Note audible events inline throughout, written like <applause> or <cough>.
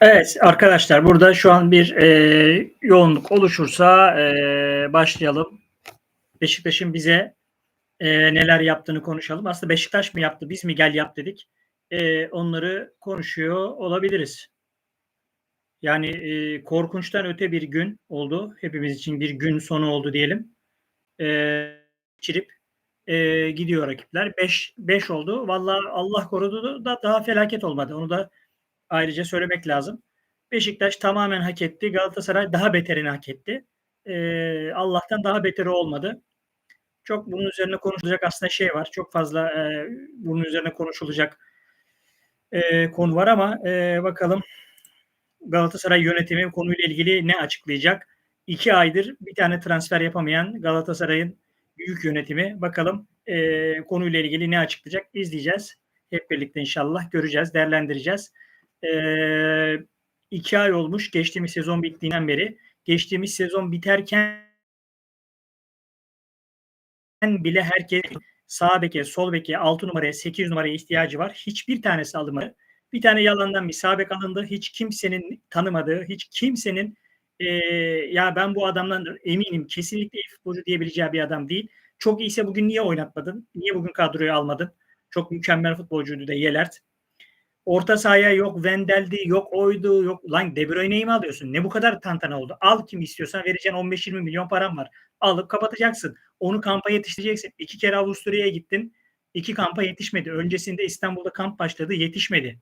Evet arkadaşlar burada şu an bir e, yoğunluk oluşursa e, başlayalım. Beşiktaş'ın bize e, neler yaptığını konuşalım. Aslında Beşiktaş mı yaptı biz mi gel yap dedik. E, onları konuşuyor olabiliriz. Yani e, korkunçtan öte bir gün oldu. Hepimiz için bir gün sonu oldu diyelim. E, geçirip e, gidiyor rakipler. 5 5 oldu. Vallahi Allah korudu da daha felaket olmadı. Onu da ayrıca söylemek lazım. Beşiktaş tamamen hak etti. Galatasaray daha beterini hak etti. Ee, Allah'tan daha beteri olmadı. Çok bunun üzerine konuşulacak aslında şey var. Çok fazla e, bunun üzerine konuşulacak e, konu var ama e, bakalım Galatasaray yönetimi konuyla ilgili ne açıklayacak? İki aydır bir tane transfer yapamayan Galatasaray'ın büyük yönetimi bakalım e, konuyla ilgili ne açıklayacak? İzleyeceğiz. Hep birlikte inşallah göreceğiz, değerlendireceğiz. E, iki ay olmuş geçtiğimiz sezon bittiğinden beri. Geçtiğimiz sezon biterken bile herkes sağ beke, sol beke, 6 numaraya, 8 numaraya ihtiyacı var. Hiçbir tanesi alınmadı. Bir tane yalandan bir sağ bek alındı. Hiç kimsenin tanımadığı, hiç kimsenin e, ya ben bu adamdan eminim kesinlikle iyi futbolcu diyebileceği bir adam değil. Çok iyiyse bugün niye oynatmadın? Niye bugün kadroya almadın? Çok mükemmel futbolcuydu da Yelert. Orta sahaya yok Wendel'di, yok oydu, yok lan De Bruyne'yi mi alıyorsun? Ne bu kadar tantana oldu? Al kim istiyorsan vereceğin 15-20 milyon param var. Alıp kapatacaksın. Onu kampa yetiştireceksin. İki kere Avusturya'ya gittin. İki kampa yetişmedi. Öncesinde İstanbul'da kamp başladı. Yetişmedi.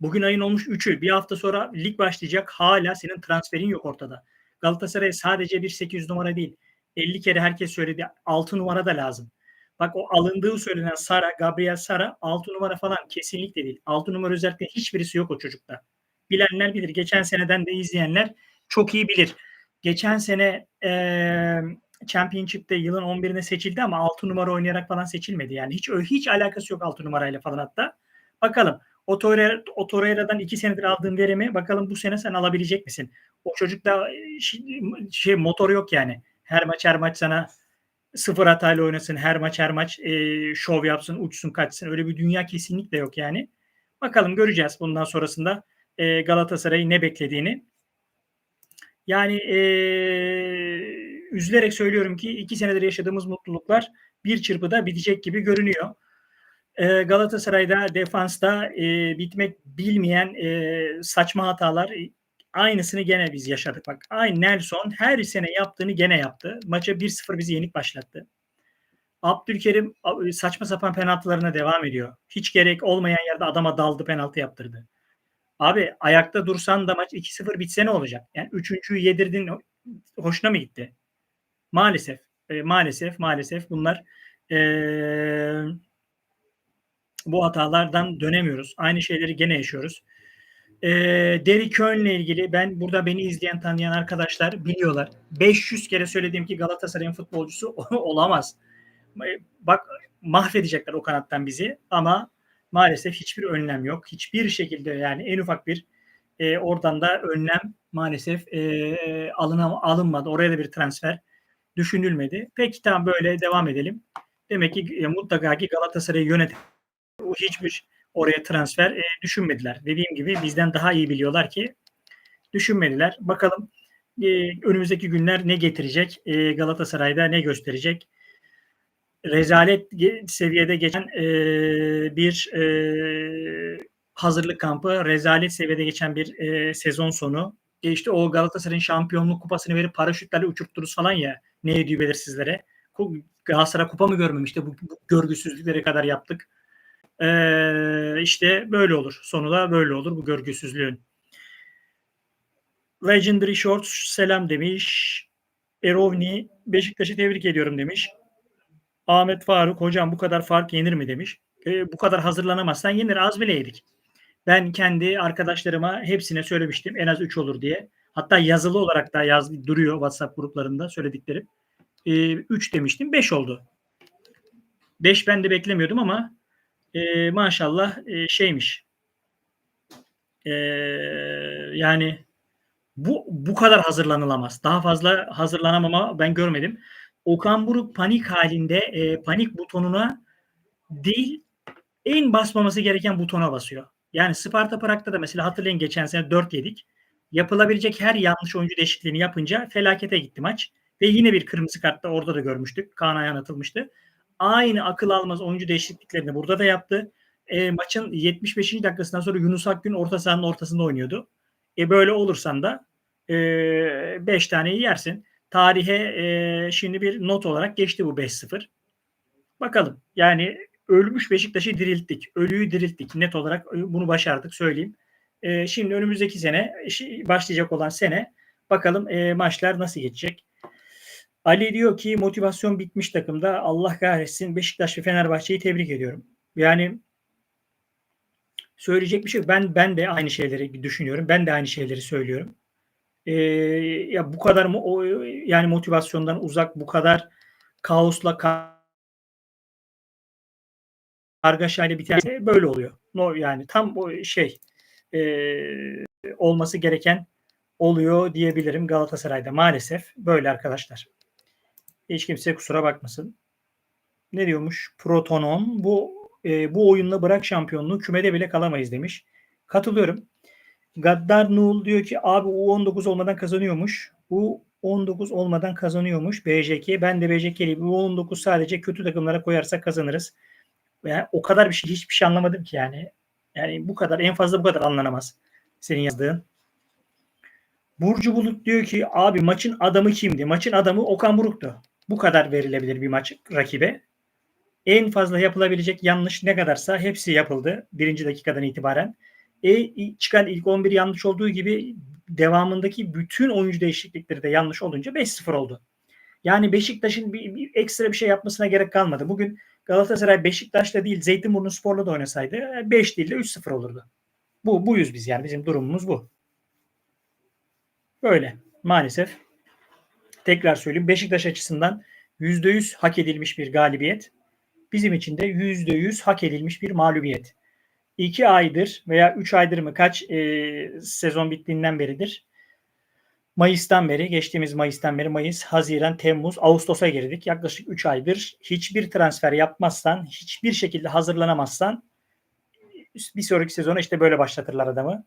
Bugün ayın olmuş 3'ü. Bir hafta sonra lig başlayacak. Hala senin transferin yok ortada. Galatasaray sadece bir 800 numara değil. 50 kere herkes söyledi. 6 numara da lazım. Bak o alındığı söylenen Sara, Gabriel Sara 6 numara falan kesinlikle değil. 6 numara özellikle hiçbirisi yok o çocukta. Bilenler bilir. Geçen seneden de izleyenler çok iyi bilir. Geçen sene e, Championship'te yılın 11'ine seçildi ama 6 numara oynayarak falan seçilmedi. Yani hiç hiç alakası yok 6 numarayla falan hatta. Bakalım o, Torreira, o Torreira'dan 2 senedir aldığın verimi bakalım bu sene sen alabilecek misin? O çocukta şey motor yok yani. Her maç her maç sana sıfır hatayla oynasın her maç her maç e, şov yapsın uçsun kaçsın öyle bir dünya kesinlikle yok yani. Bakalım göreceğiz bundan sonrasında e, Galatasaray'ı ne beklediğini. Yani e, üzülerek söylüyorum ki iki senedir yaşadığımız mutluluklar bir çırpıda bitecek gibi görünüyor. E, Galatasaray'da defansta e, bitmek bilmeyen e, saçma hatalar Aynısını gene biz yaşadık. Bak aynı Nelson her sene yaptığını gene yaptı. Maça 1-0 bizi yenik başlattı. Abdülkerim saçma sapan penaltılarına devam ediyor. Hiç gerek olmayan yerde adama daldı penaltı yaptırdı. Abi ayakta dursan da maç 2-0 bitse ne olacak? Yani üçüncüyü yedirdin hoşuna mı gitti? Maalesef. E, maalesef maalesef bunlar e, bu hatalardan dönemiyoruz. Aynı şeyleri gene yaşıyoruz. E, Derry Köhn'le ilgili ben burada beni izleyen tanıyan arkadaşlar biliyorlar. 500 kere söylediğim ki Galatasaray'ın futbolcusu <laughs> olamaz. Bak mahvedecekler o kanattan bizi ama maalesef hiçbir önlem yok. Hiçbir şekilde yani en ufak bir e, oradan da önlem maalesef e, alınam alınmadı. Oraya da bir transfer düşünülmedi. Peki tamam böyle devam edelim. Demek ki e, mutlaka ki Galatasaray'ı yönet hiçbir oraya transfer e, düşünmediler. Dediğim gibi bizden daha iyi biliyorlar ki düşünmediler. Bakalım e, önümüzdeki günler ne getirecek? E, Galatasaray'da ne gösterecek? Rezalet seviyede geçen e, bir e, hazırlık kampı, rezalet seviyede geçen bir e, sezon sonu. E işte o Galatasaray'ın şampiyonluk kupasını verip paraşütlerle uçurtturuz falan ya ne ediyor belirsizlere. Galatasaray kupa mı görmemişti? Bu, bu görgüsüzlüklere kadar yaptık. Ee, işte böyle olur. Sonu da böyle olur bu görgüsüzlüğün. Legendary Shorts selam demiş. Erovni Beşiktaş'ı tebrik ediyorum demiş. Ahmet Faruk hocam bu kadar fark yenir mi demiş. E, bu kadar hazırlanamazsan yenir az bile yedik. Ben kendi arkadaşlarıma hepsine söylemiştim en az 3 olur diye. Hatta yazılı olarak da yaz, duruyor WhatsApp gruplarında söylediklerim. 3 e, demiştim 5 oldu. 5 ben de beklemiyordum ama e, maşallah e, şeymiş. E, yani bu bu kadar hazırlanılamaz. Daha fazla hazırlanamama ben görmedim. Okan Buruk panik halinde e, panik butonuna değil en basmaması gereken butona basıyor. Yani Sparta Prag'da da mesela hatırlayın geçen sene 4 yedik. Yapılabilecek her yanlış oyuncu değişikliğini yapınca felakete gitti maç. Ve yine bir kırmızı kartta orada da görmüştük. Kaan Ayhan atılmıştı. Aynı akıl almaz oyuncu değişikliklerini burada da yaptı. E, maçın 75. dakikasından sonra Yunus Akgün orta sahanın ortasında oynuyordu. E böyle olursan da 5 e, taneyi yersin. Tarihe e, şimdi bir not olarak geçti bu 5-0. Bakalım. Yani ölmüş Beşiktaş'ı dirilttik. Ölüyü dirilttik. Net olarak bunu başardık söyleyeyim. E, şimdi önümüzdeki sene başlayacak olan sene bakalım e, maçlar nasıl geçecek. Ali diyor ki motivasyon bitmiş takımda. Allah kahretsin Beşiktaş ve Fenerbahçe'yi tebrik ediyorum. Yani söyleyecek bir şey yok. Ben ben de aynı şeyleri düşünüyorum. Ben de aynı şeyleri söylüyorum. Ee, ya bu kadar o yani motivasyondan uzak bu kadar kaosla kargaşayla biterse böyle oluyor. No yani tam o şey e, olması gereken oluyor diyebilirim Galatasaray'da maalesef böyle arkadaşlar. Hiç kimse kusura bakmasın. Ne diyormuş? Protonon bu e, bu oyunla bırak şampiyonluğu kümede bile kalamayız demiş. Katılıyorum. Gaddar Nul diyor ki abi U19 olmadan kazanıyormuş. U19 olmadan kazanıyormuş BJK. Ben de BJK'li U19 sadece kötü takımlara koyarsak kazanırız. Yani o kadar bir şey hiçbir şey anlamadım ki yani. Yani bu kadar en fazla bu kadar anlanamaz. Senin yazdığın. Burcu Bulut diyor ki abi maçın adamı kimdi? Maçın adamı Okan Buruk'tu. Bu kadar verilebilir bir maç rakibe. En fazla yapılabilecek yanlış ne kadarsa hepsi yapıldı birinci dakikadan itibaren. E, çıkan ilk 11 yanlış olduğu gibi devamındaki bütün oyuncu değişiklikleri de yanlış olunca 5-0 oldu. Yani Beşiktaş'ın bir, bir ekstra bir şey yapmasına gerek kalmadı. Bugün Galatasaray Beşiktaş'la değil Zeytinburnu Spor'la da oynasaydı 5 e, değil de 3-0 olurdu. Bu buyuz biz yani bizim durumumuz bu. Böyle maalesef. Tekrar söyleyeyim Beşiktaş açısından %100 hak edilmiş bir galibiyet. Bizim için de %100 hak edilmiş bir mağlubiyet. 2 aydır veya 3 aydır mı kaç e, sezon bittiğinden beridir Mayıs'tan beri, geçtiğimiz Mayıs'tan beri Mayıs, Haziran, Temmuz, Ağustos'a girdik. Yaklaşık 3 aydır hiçbir transfer yapmazsan, hiçbir şekilde hazırlanamazsan bir sonraki sezona işte böyle başlatırlar adamı.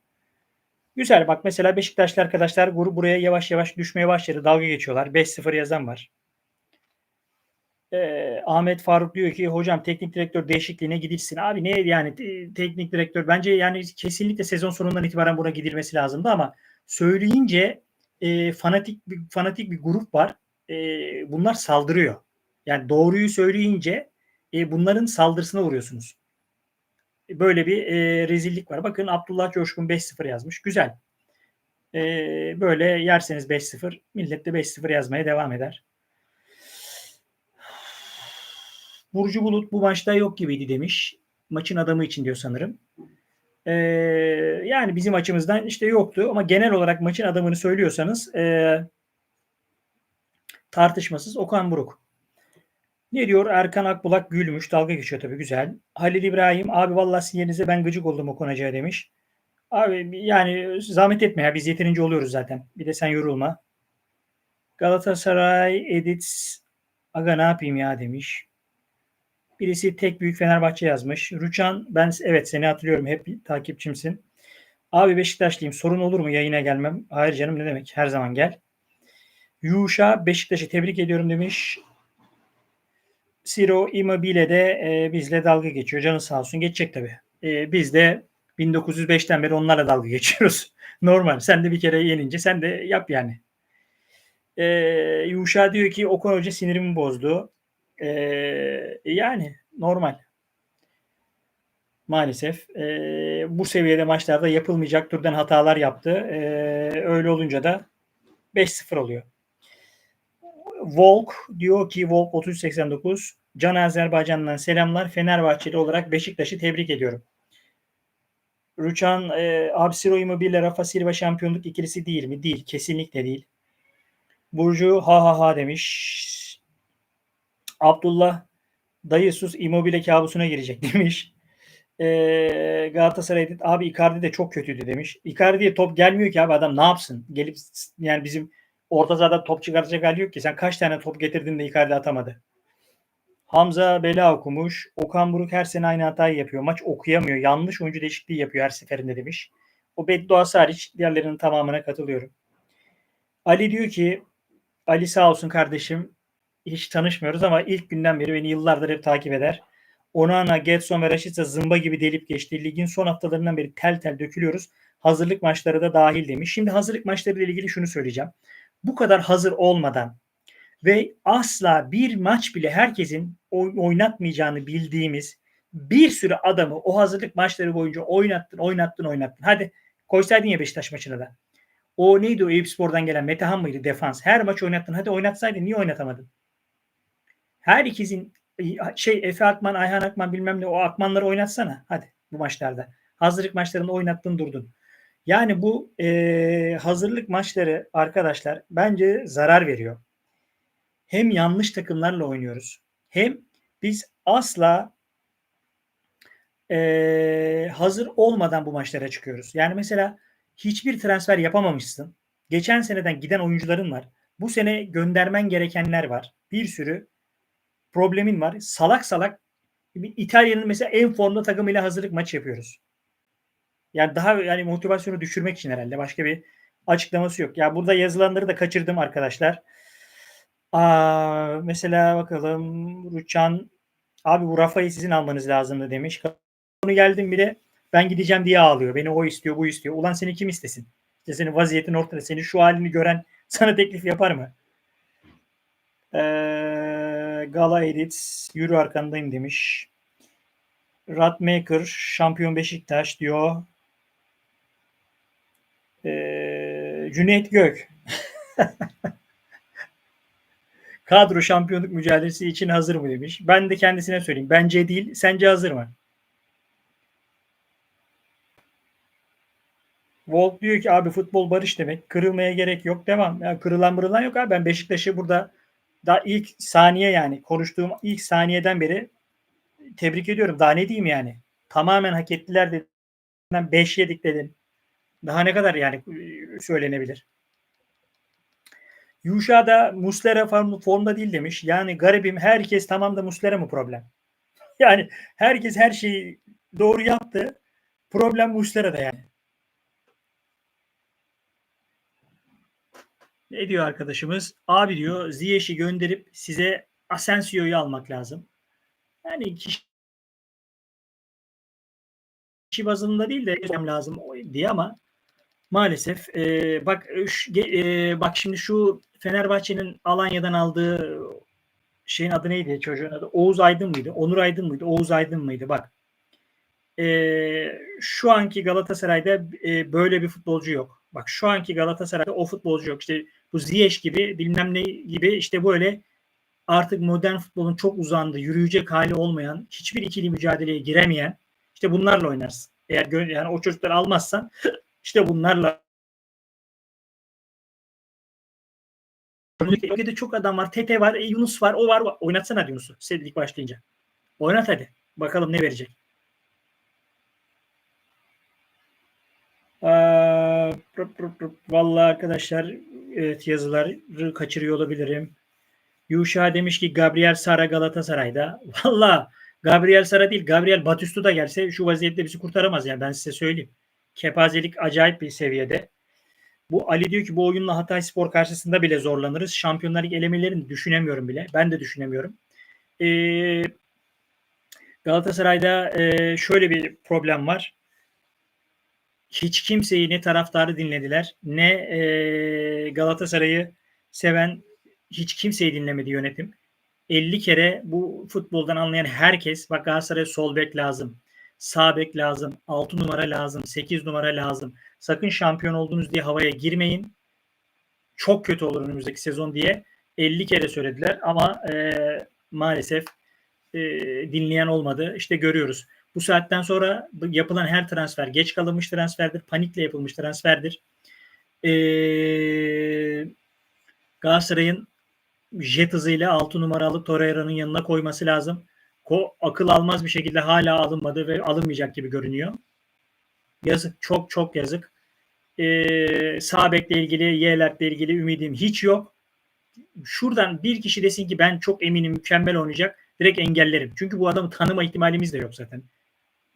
Güzel bak mesela Beşiktaşlı arkadaşlar grup buraya yavaş yavaş düşmeye başladı. Dalga geçiyorlar. 5-0 yazan var. Ee, Ahmet Faruk diyor ki hocam teknik direktör değişikliğine gidilsin. Abi ne yani teknik direktör bence yani kesinlikle sezon sonundan itibaren buna gidilmesi lazımdı ama söyleyince e, fanatik bir fanatik bir grup var. E, bunlar saldırıyor. Yani doğruyu söyleyince e, bunların saldırısına uğruyorsunuz. Böyle bir e, rezillik var. Bakın Abdullah Coşkun 5-0 yazmış. Güzel. E, böyle yerseniz 5-0 millet de 5-0 yazmaya devam eder. Burcu Bulut bu maçta yok gibiydi demiş. Maçın adamı için diyor sanırım. Ee, yani bizim açımızdan işte yoktu ama genel olarak maçın adamını söylüyorsanız e, tartışmasız Okan Buruk. Ne diyor? Erkan Akbulak gülmüş. Dalga geçiyor tabii güzel. Halil İbrahim abi vallahi sizin yerinize ben gıcık oldum Okan Hoca'ya demiş. Abi yani zahmet etme ya biz yeterince oluyoruz zaten. Bir de sen yorulma. Galatasaray Edit aga ne yapayım ya demiş. Birisi tek büyük Fenerbahçe yazmış. Rüçhan ben evet seni hatırlıyorum hep takipçimsin. Abi Beşiktaşlıyım sorun olur mu yayına gelmem? Hayır canım ne demek her zaman gel. Yuşa Beşiktaş'ı tebrik ediyorum demiş. Siro Immobile de e, bizle dalga geçiyor. Canı sağ olsun geçecek tabii. E, biz de 1905'ten beri onlarla dalga <laughs> geçiyoruz. Normal. Sen de bir kere yenince sen de yap yani. E, Yuşa diyor ki Okan Hoca sinirimi bozdu. E, yani normal. Maalesef e, bu seviyede maçlarda yapılmayacak türden hatalar yaptı. E, öyle olunca da 5-0 oluyor. Volk diyor ki Volk 3089 Can Azerbaycan'dan selamlar. Fenerbahçeli olarak Beşiktaş'ı tebrik ediyorum. Rüçhan e, Absiro Immobile Rafa Silva şampiyonluk ikilisi değil mi? Değil. Kesinlikle değil. Burcu ha ha ha demiş. Abdullah dayı sus Immobile kabusuna girecek <laughs> demiş. Ee, Galatasaray abi Icardi de çok kötüydü demiş. Icardi'ye top gelmiyor ki abi adam ne yapsın? Gelip yani bizim orta sahada top çıkartacak hali yok ki. Sen kaç tane top getirdin de Icardi atamadı? Hamza Bela okumuş. Okan Buruk her sene aynı hatayı yapıyor. Maç okuyamıyor. Yanlış oyuncu değişikliği yapıyor her seferinde demiş. O bedduası hariç diğerlerinin tamamına katılıyorum. Ali diyor ki Ali sağ olsun kardeşim hiç tanışmıyoruz ama ilk günden beri beni yıllardır hep takip eder. Onana, Getson ve Rashica zımba gibi delip geçti. Ligin son haftalarından beri tel tel dökülüyoruz. Hazırlık maçları da dahil demiş. Şimdi hazırlık maçları ile ilgili şunu söyleyeceğim. Bu kadar hazır olmadan ve asla bir maç bile herkesin oynatmayacağını bildiğimiz bir sürü adamı o hazırlık maçları boyunca oynattın, oynattın, oynattın. Hadi koysaydın ya Beşiktaş maçına da. O neydi o Eyüp Spor'dan gelen Metehan mıydı defans? Her maç oynattın. Hadi oynatsaydın. Niye oynatamadın? Her ikizin şey Efe Akman, Ayhan Akman bilmem ne o Akmanları oynatsana. Hadi bu maçlarda. Hazırlık maçlarında oynattın durdun. Yani bu e, hazırlık maçları arkadaşlar bence zarar veriyor. Hem yanlış takımlarla oynuyoruz. Hem biz asla e, hazır olmadan bu maçlara çıkıyoruz. Yani mesela hiçbir transfer yapamamışsın. Geçen seneden giden oyuncuların var. Bu sene göndermen gerekenler var. Bir sürü problemin var. Salak salak İtalya'nın mesela en formda takımıyla hazırlık maç yapıyoruz. Yani daha yani motivasyonu düşürmek için herhalde başka bir açıklaması yok. Ya burada yazılanları da kaçırdım arkadaşlar. Aa, mesela bakalım Ruçan abi bu Rafa'yı sizin almanız lazımdı demiş. Konu geldim bile ben gideceğim diye ağlıyor. Beni o istiyor, bu istiyor. Ulan seni kim istesin? İşte senin vaziyetin ortada. Senin şu halini gören sana teklif yapar mı? Ee, Gala Edit yürü arkandayım demiş. Ratmaker şampiyon Beşiktaş diyor. Ee, Cüneyt Gök. <laughs> Kadro şampiyonluk mücadelesi için hazır mı demiş. Ben de kendisine söyleyeyim. Bence değil. Sence hazır mı? Volt diyor ki abi futbol barış demek. Kırılmaya gerek yok. Devam. Ya kırılan mırılan yok abi. Ben Beşiktaş'ı burada daha ilk saniye yani konuştuğum ilk saniyeden beri tebrik ediyorum. Daha ne diyeyim yani. Tamamen hak ettiler dedim. 5 yedik dedim. Daha ne kadar yani söylenebilir. Yuşa da Muslera form, formda değil demiş. Yani garibim herkes tamam da Muslera mı problem? <laughs> Yani herkes her şeyi doğru yaptı. Problem Muslera da yani. Ne diyor arkadaşımız? Abi diyor Ziyech'i gönderip size Asensio'yu almak lazım. Yani kişi kişi bazında değil de lazım diye ama maalesef e, bak e, bak şimdi şu Fenerbahçe'nin Alanya'dan aldığı şeyin adı neydi çocuğun adı? Oğuz Aydın mıydı? Onur Aydın mıydı? Oğuz Aydın mıydı? Bak e, şu anki Galatasaray'da e, böyle bir futbolcu yok. Bak şu anki Galatasaray'da o futbolcu yok. İşte bu Ziyech gibi bilmem ne gibi işte böyle artık modern futbolun çok uzandığı, yürüyecek hali olmayan, hiçbir ikili mücadeleye giremeyen işte bunlarla oynarsın. Eğer yani o çocukları almazsan işte bunlarla Bölgede çok adam var. Tete var. E, Yunus var. O var. Oynatsana Yunus'u. Sevdilik başlayınca. Oynat hadi. Bakalım ne verecek. Aa, vallahi arkadaşlar evet yazıları kaçırıyor olabilirim. Yuşa demiş ki Gabriel Sara Galatasaray'da. <laughs> Valla Gabriel Sara değil Gabriel Batüstü da gelse şu vaziyette bizi kurtaramaz yani ben size söyleyeyim. Kepazelik acayip bir seviyede. Bu Ali diyor ki bu oyunla Hatay Spor karşısında bile zorlanırız. Şampiyonlar Ligi elemelerini düşünemiyorum bile. Ben de düşünemiyorum. Ee, Galatasaray'da e, şöyle bir problem var. Hiç kimseyi ne taraftarı dinlediler ne e, Galatasaray'ı seven hiç kimseyi dinlemedi yönetim. 50 kere bu futboldan anlayan herkes bak Galatasaray'a sol bek lazım, sağ bek lazım, 6 numara lazım, 8 numara lazım. Sakın şampiyon oldunuz diye havaya girmeyin. Çok kötü olur önümüzdeki sezon diye 50 kere söylediler ama e, maalesef e, dinleyen olmadı. İşte görüyoruz. Bu saatten sonra yapılan her transfer geç kalınmış transferdir, panikle yapılmış transferdir. E, Galatasaray'ın jet hızıyla 6 numaralı Torreira'nın yanına koyması lazım. Ko akıl almaz bir şekilde hala alınmadı ve alınmayacak gibi görünüyor. Yazık. Çok çok yazık. Ee, sağ ilgili, Yeler'le ilgili ümidim hiç yok. Şuradan bir kişi desin ki ben çok eminim mükemmel oynayacak. Direkt engellerim. Çünkü bu adamı tanıma ihtimalimiz de yok zaten.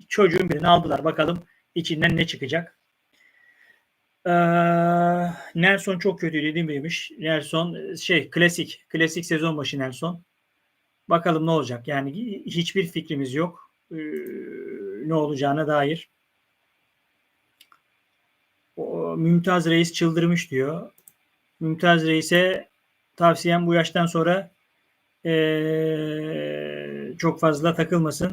Çocuğun birini aldılar. Bakalım içinden ne çıkacak. Ee, Nelson çok kötü dediğim demiş. Nelson şey klasik. Klasik sezon başı Nelson. Bakalım ne olacak. Yani hiçbir fikrimiz yok. Ee, ne olacağına dair. O, Mümtaz Reis çıldırmış diyor. Mümtaz Reis'e tavsiyem bu yaştan sonra ee, çok fazla takılmasın.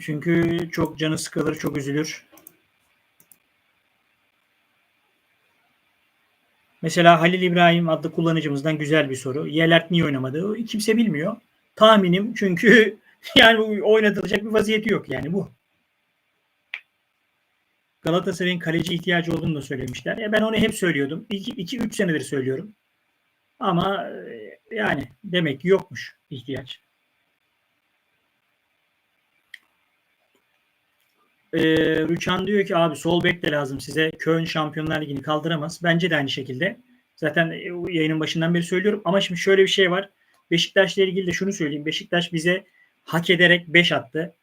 Çünkü çok canı sıkılır, çok üzülür. Mesela Halil İbrahim adlı kullanıcımızdan güzel bir soru. Yelert niye oynamadı? Kimse bilmiyor. Tahminim çünkü <laughs> yani oynatılacak bir vaziyeti yok yani bu. Galatasaray'ın kaleci ihtiyacı olduğunu da söylemişler. Ya ben onu hep söylüyordum. 2-3 senedir söylüyorum. Ama e, yani demek ki yokmuş ihtiyaç. Ee, Rüçhan diyor ki abi sol bek de lazım size. Köln Şampiyonlar Ligi'ni kaldıramaz. Bence de aynı şekilde. Zaten e, yayının başından beri söylüyorum. Ama şimdi şöyle bir şey var. Beşiktaş'la ilgili de şunu söyleyeyim. Beşiktaş bize hak ederek 5 attı.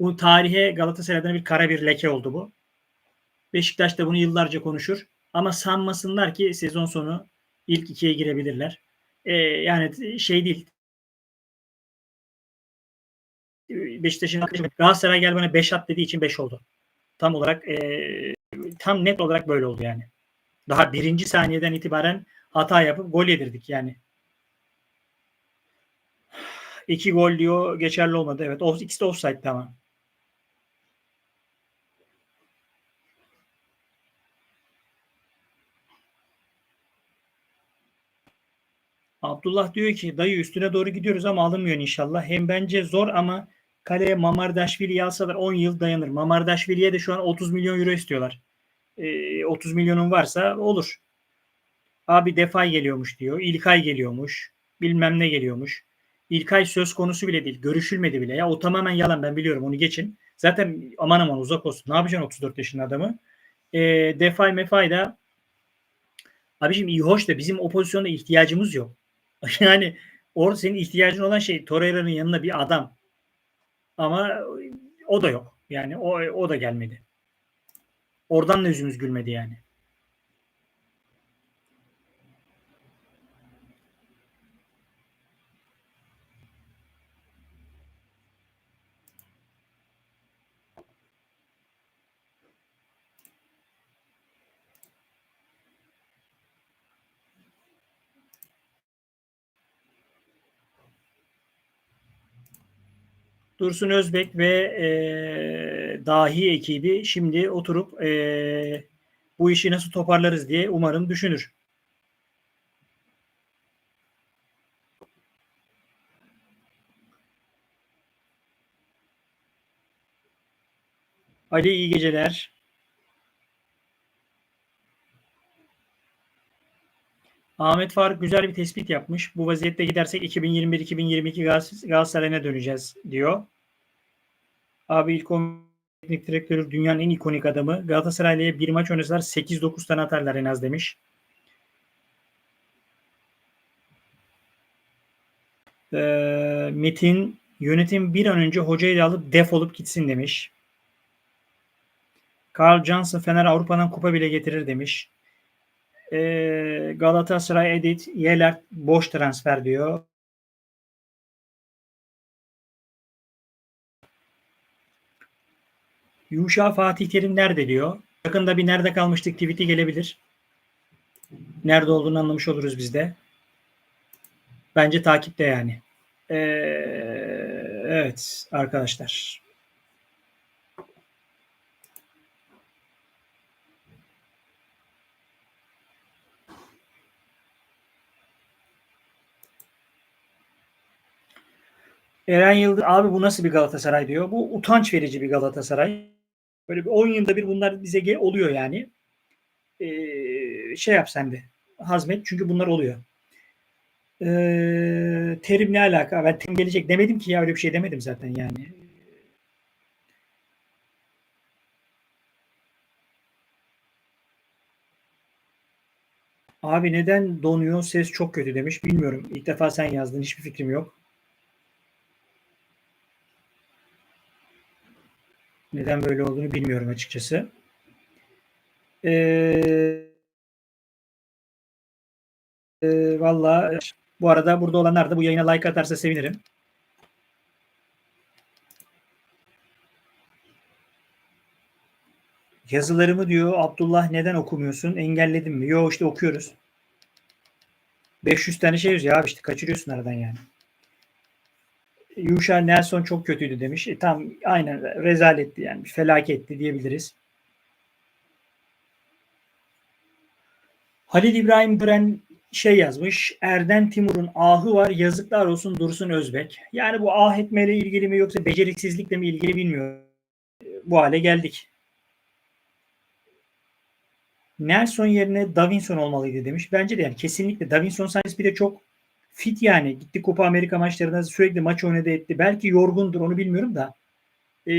Bu tarihe Galatasaray'dan bir kara bir leke oldu bu. Beşiktaş da bunu yıllarca konuşur. Ama sanmasınlar ki sezon sonu ilk ikiye girebilirler. Ee, yani şey değil. Beşiktaş'ın Galatasaray gel bana 5 at dediği için 5 oldu. Tam olarak e, tam net olarak böyle oldu yani. Daha birinci saniyeden itibaren hata yapıp gol yedirdik yani. İki gol diyor geçerli olmadı. Evet. O, ikisi de offside tamam. Abdullah diyor ki dayı üstüne doğru gidiyoruz ama alınmıyor inşallah. Hem bence zor ama kaleye Mamardaşvili'yi alsalar 10 yıl dayanır. Mamardaşvili'ye de şu an 30 milyon euro istiyorlar. E, 30 milyonun varsa olur. Abi Defay geliyormuş diyor. İlkay geliyormuş. Bilmem ne geliyormuş. İlkay söz konusu bile değil. Görüşülmedi bile. Ya o tamamen yalan ben biliyorum onu geçin. Zaten aman aman uzak olsun. Ne yapacaksın 34 yaşında adamı? E, Defay Mefay da abicim iyi hoş da bizim o pozisyonda ihtiyacımız yok. <laughs> yani orada senin ihtiyacın olan şey Torreira'nın yanında bir adam. Ama o da yok. Yani o, o da gelmedi. Oradan da yüzümüz gülmedi yani. Dursun Özbek ve e, dahi ekibi şimdi oturup e, bu işi nasıl toparlarız diye umarım düşünür. Ali iyi geceler. Ahmet Faruk güzel bir tespit yapmış. Bu vaziyette gidersek 2021-2022 Galatasaray'a döneceğiz diyor. Abi ilk 10 teknik direktörü dünyanın en ikonik adamı. Galatasaray'la bir maç oynasalar 8-9 tane atarlar en az demiş. Ee, Metin yönetim bir an önce hocayı alıp defolup gitsin demiş. Carl Johnson Fener Avrupa'dan kupa bile getirir demiş. Ee, Galatasaray Edit Yeler boş transfer diyor. Yuşa Fatih Terim nerede diyor. Yakında bir nerede kalmıştık tweet'i gelebilir. Nerede olduğunu anlamış oluruz biz de. Bence takipte yani. Ee, evet arkadaşlar. Eren Yıldız abi bu nasıl bir Galatasaray diyor. Bu utanç verici bir Galatasaray. Böyle bir 10 yılda bir bunlar bize oluyor yani. Ee, şey yap sen de hazmet çünkü bunlar oluyor. Ee, terim ne alaka? Ben terim gelecek demedim ki ya öyle bir şey demedim zaten yani. Abi neden donuyor? Ses çok kötü demiş. Bilmiyorum. İlk defa sen yazdın. Hiçbir fikrim yok. Neden böyle olduğunu bilmiyorum açıkçası. Ee, e, Valla bu arada burada olanlar da bu yayına like atarsa sevinirim. Yazılarımı diyor Abdullah neden okumuyorsun? Engelledin mi? Yok işte okuyoruz. 500 tane şey yazıyor abi işte kaçırıyorsun aradan yani. Yuşa Nelson çok kötüydü demiş. E, tam aynen rezaletti yani felaketti diyebiliriz. Halil İbrahim Bren şey yazmış. Erden Timur'un ahı var. Yazıklar olsun Dursun Özbek. Yani bu ah etmeyle ilgili mi yoksa beceriksizlikle mi ilgili bilmiyorum. Bu hale geldik. Nelson yerine Davinson olmalıydı demiş. Bence de yani kesinlikle Davinson sayesinde bir de çok fit yani. Gitti Copa Amerika maçlarında sürekli maç oynadı etti. Belki yorgundur onu bilmiyorum da. Ee,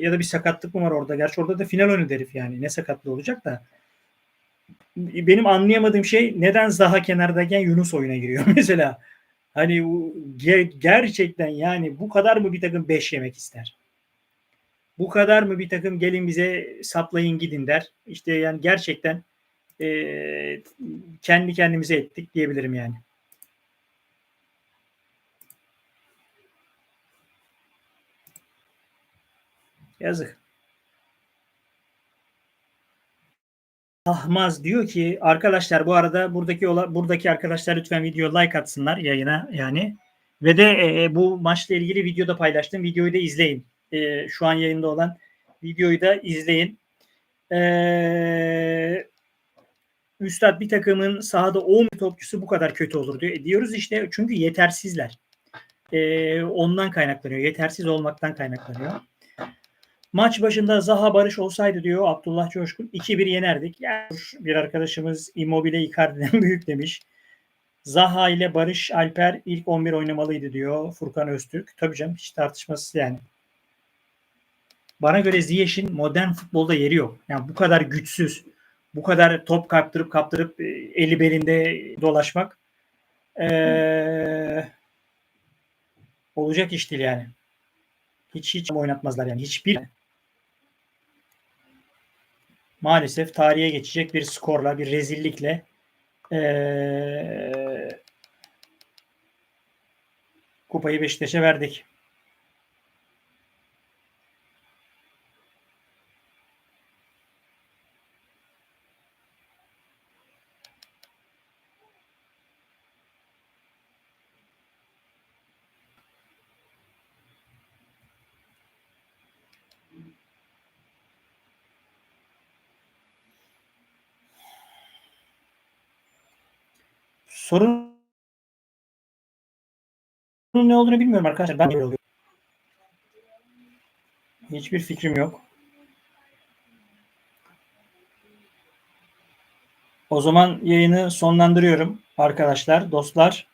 ya da bir sakatlık mı var orada? Gerçi orada da final oynadı herif yani. Ne sakatlığı olacak da. Benim anlayamadığım şey neden Zaha kenardayken Yunus oyuna giriyor <laughs> mesela. Hani ger- gerçekten yani bu kadar mı bir takım 5 yemek ister? Bu kadar mı bir takım gelin bize saplayın gidin der. İşte yani gerçekten e, kendi kendimize ettik diyebilirim yani. Yazık. Ahmaz diyor ki arkadaşlar bu arada buradaki buradaki arkadaşlar lütfen video like atsınlar yayına yani ve de e, bu maçla ilgili videoda paylaştım. Videoyu da izleyin. E, şu an yayında olan videoyu da izleyin. E, Üstad bir takımın sahada 10 topçusu bu kadar kötü olur diyor. E, diyoruz işte çünkü yetersizler. E, ondan kaynaklanıyor. Yetersiz olmaktan kaynaklanıyor. Maç başında Zaha Barış olsaydı diyor Abdullah Coşkun 2-1 yenerdik. Yani bir arkadaşımız Immobile Icardi'den <laughs> büyük demiş. Zaha ile Barış Alper ilk 11 oynamalıydı diyor Furkan Öztürk. Tabii canım hiç tartışmasız yani. Bana göre Ziyech'in modern futbolda yeri yok. Yani bu kadar güçsüz, bu kadar top kaptırıp kaptırıp e, eli belinde dolaşmak ee, olacak iş değil yani. Hiç hiç oynatmazlar yani. Hiçbir maalesef tarihe geçecek bir skorla, bir rezillikle ee, kupayı Beşiktaş'a verdik. Sorun ne olduğunu bilmiyorum arkadaşlar. Ben böyle Hiçbir fikrim yok. O zaman yayını sonlandırıyorum arkadaşlar, dostlar.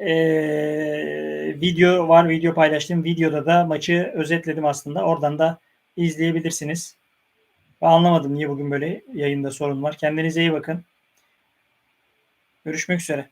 Ee, video var, video paylaştım. Videoda da maçı özetledim aslında. Oradan da izleyebilirsiniz. Ben anlamadım niye bugün böyle yayında sorun var. Kendinize iyi bakın. Görüşmek üzere.